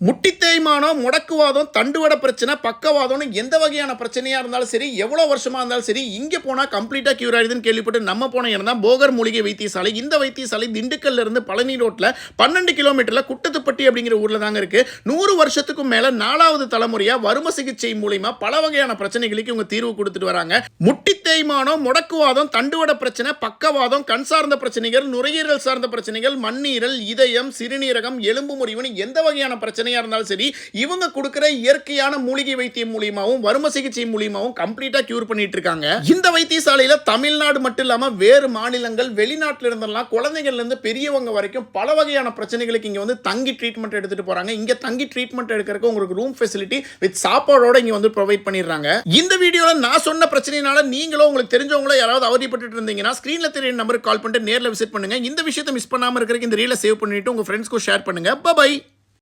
முட்டி தேய்மானம் முடக்குவாதம் தண்டுவட பிரச்சனை பக்கவாதம்னு எந்த வகையான பிரச்சனையாக இருந்தாலும் சரி எவ்வளோ வருஷமாக இருந்தாலும் சரி இங்கே போனால் கம்ப்ளீட்டாக க்யூர் ஆகிடுதுன்னு கேள்விப்பட்டு நம்ம போன இடம் தான் போகர் மூலிகை வைத்தியசாலை. இந்த வைத்தியசாலை திண்டுக்கல்ல இருந்து பழனி ரோட்டில் பன்னெண்டு கிலோமீட்டரில் குட்டத்துப்பட்டி அப்படிங்கிற ஊரில் தாங்க இருக்குது நூறு வருஷத்துக்கும் மேலே நாலாவது தலைமுறையாக வரும சிகிச்சை மூலிமா பல வகையான பிரச்சனைகளுக்கு இவங்க தீர்வு கொடுத்துட்டு வராங்க. முட்டி தேய்மானம் முடக்குவாதம் தண்டுவட பிரச்சனை பக்கவாதம் கண் சார்ந்த பிரச்சனைகள் நுரையீரல் சார்ந்த பிரச்சனைகள் மண்ணீரல் இதயம் சிறுநீரகம் எலும்பு முறிவுன்னு எந்த வகையான பிரச்சனை பிரச்சனையாக இருந்தாலும் சரி இவங்க கொடுக்குற இயற்கையான மூலிகை வைத்தியம் மூலியமாவும் வரும சிகிச்சை மூலியமாவும் கம்ப்ளீட்டா க்யூர் பண்ணிட்டு இருக்காங்க. இந்த வைத்தியசாலையில தமிழ்நாடு மட்டும் இல்லாம வேறு மாநிலங்கள் வெளிநாட்டில் இருந்தெல்லாம் குழந்தைகள்ல இருந்து பெரியவங்க வரைக்கும் பல வகையான பிரச்சனைகளுக்கு இங்க வந்து தங்கி ட்ரீட்மெண்ட் எடுத்துட்டு போறாங்க. இங்க தங்கி ட்ரீட்மெண்ட் எடுக்கிறதுக்கு உங்களுக்கு ரூம் ஃபெசிலிட்டி வித் சாப்பாடோட இங்க வந்து ப்ரொவைட் பண்ணிடுறாங்க. இந்த வீடியோவில் நான் சொன்ன பிரச்சனைனால நீங்களோ உங்களுக்கு தெரிஞ்சவங்களோ யாராவது அவதிப்பட்டு இருந்தீங்கன்னா ஸ்க்ரீன்ல தெரியும் நம்பருக்கு கால் பண்ணிட்டு நேர்ல விசிட் பண்ணுங்க. இந்த விஷயத்தை மிஸ் பண்ணாம இருக்கிறதுக்கு இந்த ரீலை சேவ் பண்ணிட்டு உங்க ஃப்ரெண்ட்ஸ்க்கும் ஷேர் பண்ணுங்க. பை